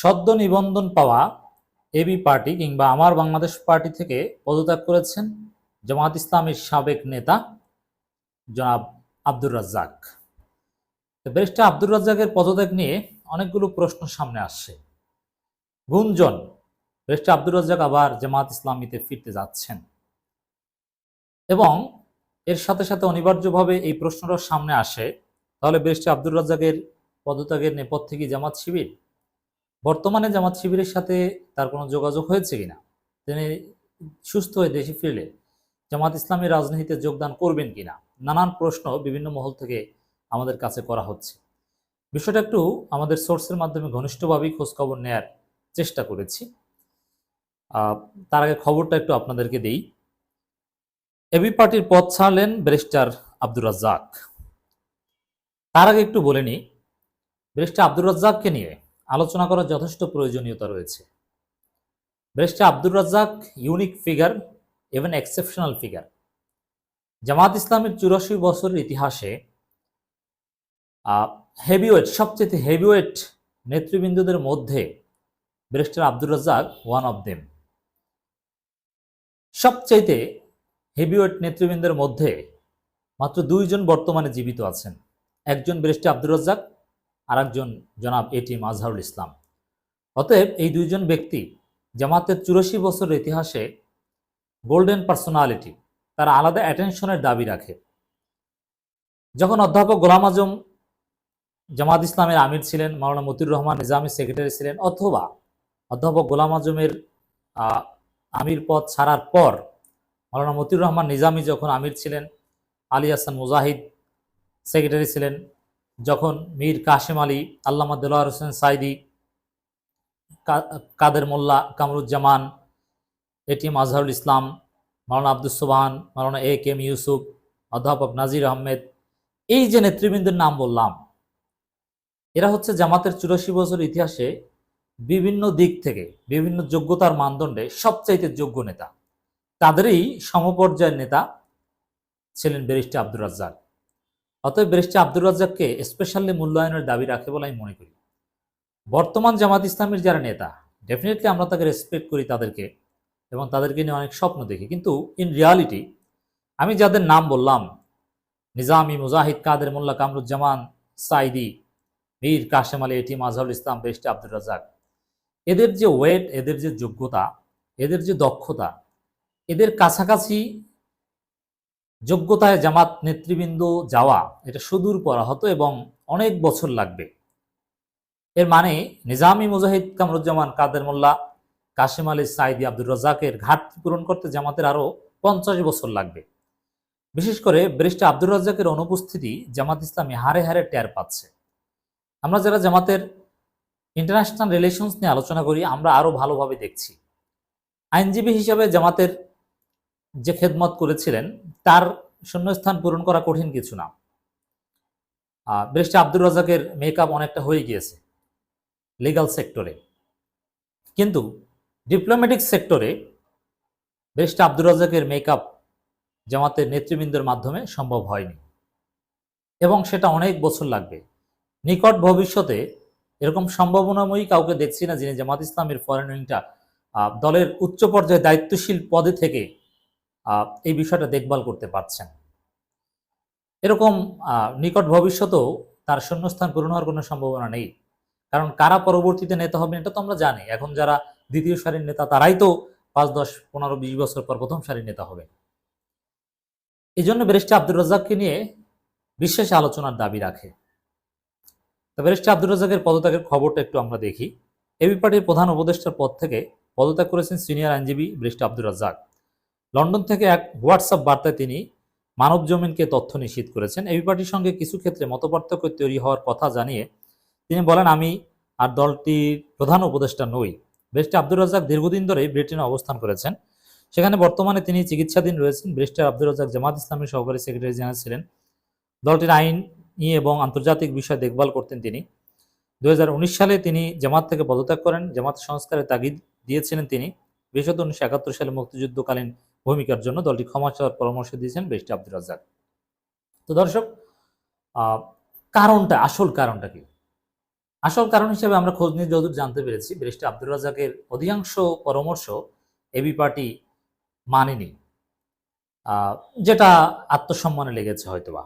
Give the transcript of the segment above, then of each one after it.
সদ্য নিবন্ধন পাওয়া এবি পার্টি কিংবা আমার বাংলাদেশ পার্টি থেকে পদত্যাগ করেছেন জামাত ইসলামের সাবেক নেতা জনাব আব্দুর রাজ্জাক। ব্যারিস্টার আব্দুর রাজ্জাকের পদত্যাগ নিয়ে অনেকগুলো প্রশ্ন সামনে আসছে। গুঞ্জন, ব্যারিস্টার আব্দুর রাজ্জাক আবার জামাত ইসলামীতে ফিরতে যাচ্ছেন। এবং এর সাথে সাথে অনিবার্যভাবে এই প্রশ্নটা সামনে আসে, তাহলে ব্যারিস্টার আব্দুর রাজ্জাকের পদত্যাগের নেপথ্যে কি জামাত শিবির? বর্তমানে জামাত শিবিরের সাথে তার কোনো যোগাযোগ হয়েছে কিনা? তিনি সুস্থ হয়ে দেশে ফিরলে জামাত ইসলামী রাজনীতিতে যোগদান করবেন কিনা? নানান প্রশ্ন বিভিন্ন মহল থেকে আমাদের কাছে করা হচ্ছে। বিষয়টা একটু আমাদের সোর্সের মাধ্যমে ঘনিষ্ঠভাবেই খোঁজখবর নেয়ার চেষ্টা করেছি। তার আগে খবরটা একটু আপনাদেরকে দেই। এবি পার্টির পদ ছাড়লেন ব্যারিস্টার আব্দুর রাজ্জাক। তার আগে একটু বলে নিই, ব্যারিস্টার আব্দুর রাজ্জাককে নিয়ে আলোচনা করার যথেষ্ট প্রয়োজনীয়তা রয়েছে। Barrister Abdur Razzaq unique figure even exceptional figure Jamaat ইসলামের চুরাশি বছরের ইতিহাসে হেভিওয়েট সবচেয়ে হেভিওয়েট নেতৃবৃন্দদের মধ্যে barrister Abdur Razzaq one of them সবচাইতে হেভিওয়েট নেতৃবৃন্দের মধ্যে মাত্র দুইজন বর্তমানে জীবিত আছেন। একজন ব্যারিস্টার আব্দুর রাজ্জাক আর একজন জনাব এটিএম আজহারুল ইসলাম। অতএব এই দুইজন ব্যক্তি জামাতের চুরাশি বছরের ইতিহাসে গোল্ডেন পার্সোনালিটি তারা আলাদা অ্যাটেনশনের দাবি রাখে। যখন অধ্যাপক গোলাম আজম জামাত ইসলামের আমির ছিলেন, মাওলানা মতিউর রহমান নিজামী সেক্রেটারি ছিলেন, অথবা অধ্যাপক গোলাম আজমের আমির পদ ছাড়ার পর মাওলানা মতিউর রহমান নিজামী যখন আমির ছিলেন, আলী হাসান মুজাহিদ সেক্রেটারি ছিলেন যখন Mir Kashem Ali, Allama Delwar Hossain Sayeedi Kader Molla Kamaruzzaman ATM Azharul Islam, Maulana Abdul Sobhan, Maulana A K M Yusuf, অধ্যাপক নাজির আহমেদ, এই যে নেতৃবৃন্দের নাম বললাম, এরা হচ্ছে জামাতের চুরাশি বছর ইতিহাসে বিভিন্ন দিক থেকে, বিভিন্ন যোগ্যতার মানদণ্ডে সবচাইতে যোগ্য নেতা। তাদেরই সমপর্যায়ের নেতা ছিলেন ব্যারিস্টার আব্দুর রাজ্জাক। অতএব ব্যারিস্টার আব্দুর রাজ্জাককে স্পেশালি মূল্যায়নের দাবি রাখে বলে আমি মনে করি। বর্তমান জামাত ইসলামের যারা নেতা ডেফিনেটলি আমরা তাকে রেসপেক্ট করি তাদেরকে এবং তাদেরকে নিয়ে অনেক স্বপ্ন দেখি। কিন্তু ইন রিয়ালিটি আমি যাদের নাম বললাম, নিজামি মুজাহিদ কাদের, মোল্লা কামরুজ্জামান সাইদি মীর কাশেম আলী এটিএম আজহারুল ইসলাম ব্যারিস্টার আব্দুর রাজ্জাক, এদের যে ওয়েট এদের যে যোগ্যতা, এদের যে দক্ষতা, এদের কাছাকাছি যোগ্যতায় জামাত নেতৃবৃন্দ যাওয়া, এটা সুদূর পরা হতো এবং অনেক বছর লাগবে। এর মানে নিজামি মুজাহিদ কামরুজ্জামান কাদের মোল্লা, কাশিম আলী সাইদি আব্দুর রাজাকের ঘাটতি পূরণ করতে জামাতের আরও পঞ্চাশ বছর লাগবে। বিশেষ করে ব্যারিস্টার আব্দুর রাজ্জাকের অনুপস্থিতি জামাত ইসলামী হারে হারে টের পাচ্ছে। আমরা যারা জামাতের ইন্টারন্যাশনাল রিলেশনস নিয়ে আলোচনা করি, আমরা আরও ভালোভাবে দেখছি। আইনজীবী হিসাবে জামাতের যে খেদমত করেছিলেন তার শূন্যস্থান পূরণ করা কঠিন কিছু না। আহ, আব্দুর রাজাকের মেকআপ অনেকটা হয়ে গিয়েছে লিগাল সেক্টরে কিন্তু ডিপ্লোম্যাটিক সেক্টরে ব্যারিস্টার আব্দুর রাজাকের মেকআপ জামাতের নেতৃবৃন্দের মাধ্যমে সম্ভব হয়নি। এবং সেটা অনেক বছর লাগবে। নিকট ভবিষ্যতে এরকম সম্ভাবনাময়ী কাউকে দেখছি না যিনি জামাত ইসলামের ফরেন উইংটা দলের উচ্চ পর্যায়ে দায়িত্বশীল পদে থেকে এই বিষয়টা দেখভাল করতে পারছেন। এরকম নিকট ভবিষ্যতেও তার শূন্যস্থান পূরণ হওয়ার কোনো সম্ভাবনা নেই। কারণ কারা পরবর্তীতে নেতা হবেন এটা তো আমরা জানি। এখন যারা দ্বিতীয় সারির নেতা, তারাই তো পাঁচ, দশ, পনেরো, বিশ বছর পর প্রথম সারির নেতা হবে। এই জন্য ব্যারিস্টার আব্দুর রাজ্জাককে নিয়ে বিশেষ আলোচনার দাবি রাখে। তো ব্যারিস্টার আব্দুর রাজ্জাকের পদত্যাগের খবরটা একটু আমরা দেখি। এবি পার্টির প্রধান উপদেষ্টার পদ থেকে পদত্যাগ করেছেন সিনিয়র আইনজীবী ব্যারিস্টার আব্দুর রাজ্জাক। লন্ডন থেকে এক হোয়াটসঅ্যাপ বার্তায় তিনি মানব জমিনকে তথ্য নিশ্চিত করেছেন। এবি পার্টির সঙ্গে কিছু ক্ষেত্রে মতপার্থক্য তৈরি হওয়ার কথা জানিয়ে তিনি বলেন, আমি আর দলটির প্রধান উপদেষ্টা নই। ব্যারিস্টার আব্দুর রাজ্জাক দীর্ঘদিন ধরে ব্রিটেনে অবস্থান করেছেন। সেখানে বর্তমানে তিনি চিকিৎসাধীন রয়েছেন। ব্যারিস্টার আব্দুর রাজ্জাক জামাত ইসলামের সহকারী সেক্রেটারি জেনারেল ছিলেন। দলটির আইন নিয়ে এবং আন্তর্জাতিক বিষয় দেখভাল করতেন তিনি। দু হাজার উনিশ সালে তিনি জামাত থেকে পদত্যাগ করেন। জামাত সংস্কারের তাগিদ দিয়েছিলেন তিনি। বিশেষত উনিশশো একাত্তর সালে মুক্তিযুদ্ধকালীন ভূমিকার জন্য দলটি ক্ষমা চাওয়ার পরামর্শ দিয়েছেন ব্যারিস্টার আব্দুর রাজ্জাক। তো দর্শক কারণটা, আসল কারণটা কি? আসল কারণ হিসেবে আমরা খোঁজ নিয়ে যতদূর জানতে পেরেছি ব্যারিস্টার আব্দুর রাজাকের অধিকাংশ পরামর্শ এবি পার্টি মানেনি যেটা আত্মসম্মানে লেগেছে হয়তোবা।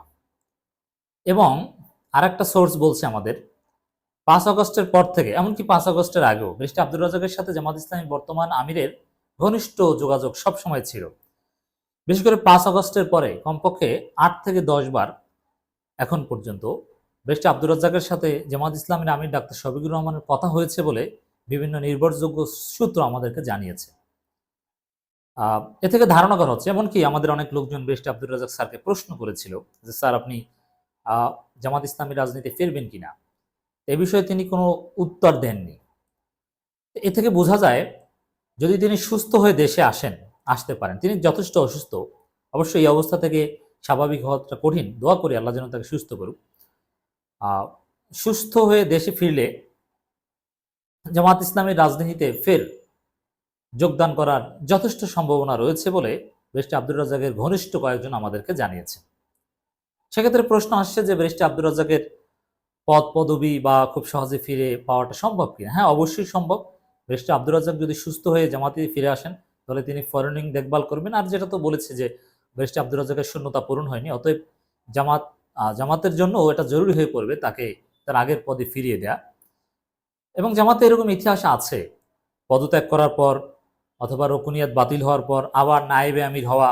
এবং আরেকটা সোর্স বলছে আমাদের, পাঁচ আগস্টের পর থেকে, এমনকি পাঁচ আগস্টের আগেও ব্যারিস্টার আব্দুর রাজাকের সাথে জামাত ইসলামী বর্তমান আমিরের ঘনিষ্ঠ যোগাযোগ সবসময় ছিল। বিশেষ করে পাঁচ আগস্টের পরে কমপক্ষে আট থেকে দশ বার এখন পর্যন্ত ব্যারিস্টার আব্দুর রাজ্জাকের সাথে জামাত ইসলামের আমির ডাক্তার শফিকুর রহমানের কথা হয়েছে বলে বিভিন্ন নির্ভরযোগ্য সূত্র আমাদেরকে জানিয়েছে। এ থেকে ধারণা করা হচ্ছে, এমনকি আমাদের অনেক লোকজন ব্যারিস্টার আব্দুর রাজাক স্যারকে প্রশ্ন করেছিল যে, স্যার, আপনি জামাত ইসলামী রাজনীতি ফিরবেন কিনা? এ বিষয়ে তিনি কোনো উত্তর দেননি। এ থেকে বোঝা যায় যদি তিনি সুস্থ হয়ে দেশে আসেন, আসতে পারেন, তিনি যথেষ্ট অসুস্থ, অবশ্যই এই অবস্থা থেকে স্বাভাবিক হওয়াটা কঠিন। দোয়া করি আল্লাহ যেন তাকে সুস্থ করুক। সুস্থ হয়ে দেশে ফিরলে জামাত ইসলামের রাজনীতিতে ফের যোগদান করার যথেষ্ট সম্ভাবনা রয়েছে বলে ব্যারিস্টার আব্দুর রাজাকের ঘনিষ্ঠ কয়েকজন আমাদেরকে জানিয়েছে। সেক্ষেত্রে প্রশ্ন আসছে যে ব্যারিস্টার আব্দুর রাজাকের পদ, পদবি বা খুব সহজে ফিরে পাওয়াটা সম্ভব কিনা? হ্যাঁ অবশ্যই সম্ভব। ব্যারিস্টার আব্দুর রাজাক যদি সুস্থ হয়ে জামাতে ফিরে আসেন, তাহলে তিনি ফরেনিং দেখভাল করবেন। আর যেটা তো বলেছে যে, ব্যারিস্টার আব্দুর রাজাকের শূন্যতা পূরণ হয়নি, অতএব জামাত জামাতের জন্য এটা জরুরি হয়ে পড়বে তাকে তার আগের পদে ফিরিয়ে দেয়া। এবং জামাতে এরকম ইতিহাস আছে, পদত্যাগ করার পর অথবা রকুনিয়াত বাতিল হওয়ার পর আবার নায়েবে আমির হওয়া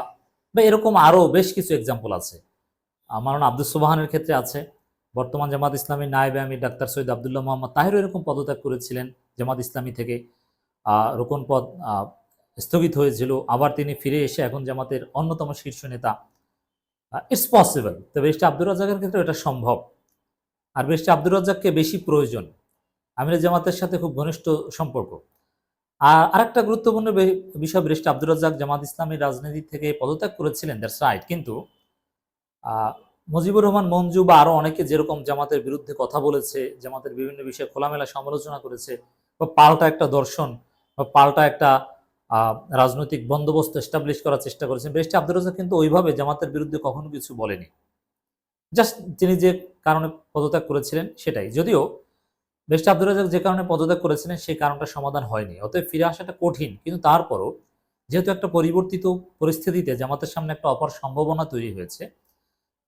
বা এরকম আরও বেশ কিছু এক্সাম্পল আছে। মারানা আব্দুল সুবাহানের ক্ষেত্রে আছে। বর্তমান জামাত ইসলামী নায়েবে আমির ডাক্তার সৈয়দ আবদুল্লাহ মোহাম্মদ তাহিরও এরকম পদত্যাগ করেছিলেন, জামাত ইসলামী থেকে রোকন পদ স্থগিত হয়েছিল। আবার তিনি ফিরে এসে এখন জামাতের অন্যতম শীর্ষ নেতা। ইটস পসিবল তো বেশটা আব্দুর রাজ্জাকের ক্ষেত্রে এটা সম্ভব। আর বেশটা আব্দুর রাজ্জাককে বেশি প্রয়োজন। আমির জামাতের সাথে খুব ঘনিষ্ঠ সম্পর্ক। আর আরেকটা গুরুত্বপূর্ণ বিষয় বেশটা আব্দুর রাজ্জাক জামাত ইসলামী রাজনীতি থেকে পদত্যাগ করেছিলেন দ্যাটস রাইট কিন্তু মুজিবুর রহমান, মঞ্জু বা আরও অনেকে যেরকম জামাতের বিরুদ্ধে কথা বলেছে, জামাতের বিভিন্ন বিষয়ে খোলামেলা সমালোচনা করেছে, বা পাল্টা একটা দর্শন, বা পাল্টা একটা রাজনৈতিক বন্দোবস্ত এস্টাবলিশ করার চেষ্টা করেছেন। বেশটি আব্দুর রাজাক কিন্তু ওইভাবে জামাতের বিরুদ্ধে কখনো কিছু বলেনি। জাস্ট তিনি যে কারণে পদত্যাগ করেছিলেন সেটাই। যদিও বেশটি আব্দুর রাজাক যে কারণে পদত্যাগ করেছিলেন সেই কারণটা সমাধান হয়নি। অতএব ফিরে আসাটা কঠিন। কিন্তু তারপরও যেহেতু একটা পরিবর্তিত পরিস্থিতিতে জামাতের সামনে একটা অপার সম্ভাবনা তৈরি হয়েছে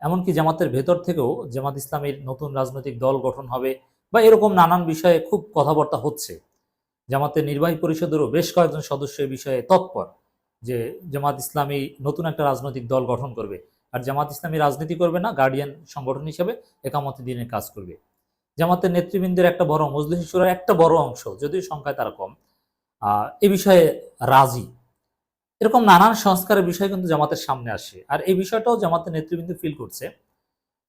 এমনকি জামাতের ভেতর থেকেও জামাত ইসলামের নতুন রাজনৈতিক দল গঠন হবে বা এরকম নানান বিষয়ে খুব কথাবার্তা হচ্ছে। জামাতের নির্বাহী পরিষদেরও বেশ কয়েকজন সদস্য বিষয়ে তৎপর যে জামাত ইসলামী নতুন একটা রাজনৈতিক দল গঠন করবে। আর জামাত ইসলামী রাজনীতি করবে না, গার্ডিয়ান সংগঠন হিসেবে একামত দিনের কাজ করবে। জামাতের নেতৃবৃন্দের একটা বড়, মজলিস সুরার একটা বড় অংশ, যদিও সংখ্যায় তারা কম এ বিষয়ে রাজি। এরকম নানান সংস্কারের বিষয় কিন্তু জামাতের সামনে আসে। আর এই বিষয়টাও জামাতের নেতৃবৃন্দ ফিল করছে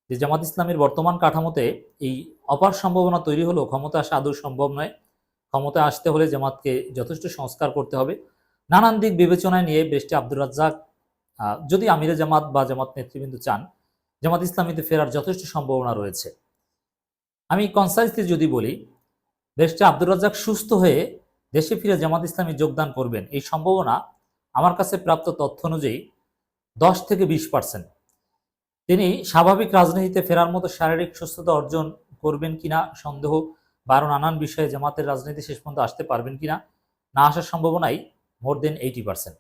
যে জামাত ইসলামের বর্তমান কাঠামোতে এই অপার সম্ভাবনা তৈরি হলেও ক্ষমতা আসা আদৌ সম্ভব নয়। ক্ষমতায় আসতে হলে জামাতকে যথেষ্ট সংস্কার করতে হবে। নানান দিক বিবেচনায় নিয়ে বেশটি আব্দুর রাজ্জাক যদি আমিরে জামাত বা জামাত নেতৃবৃন্দ চান, জামাত ইসলামীতে ফেরার যথেষ্ট সম্ভাবনা রয়েছে। আমি কনসাইসলি যদি বলি বেশটি আব্দুর রাজ্জাক সুস্থ হয়ে দেশে ফিরে জামাত ইসলামী যোগদান করবেন, এই সম্ভাবনা আমার কাছে প্রাপ্ত তথ্য অনুযায়ী দশ থেকে বিশ পার্সেন্ট। তিনি স্বাভাবিক রাজনীতিতে ফেরার মতো শারীরিক সুস্থতা অর্জন করবেন কিনা সন্দেহ বারো নানান বিষয়ে জামাতের রাজনীতি শেষ পর্যন্ত আসতে পারবেন কিনা না আসার সম্ভাবনাই মোর দেন এইটি পার্সেন্ট।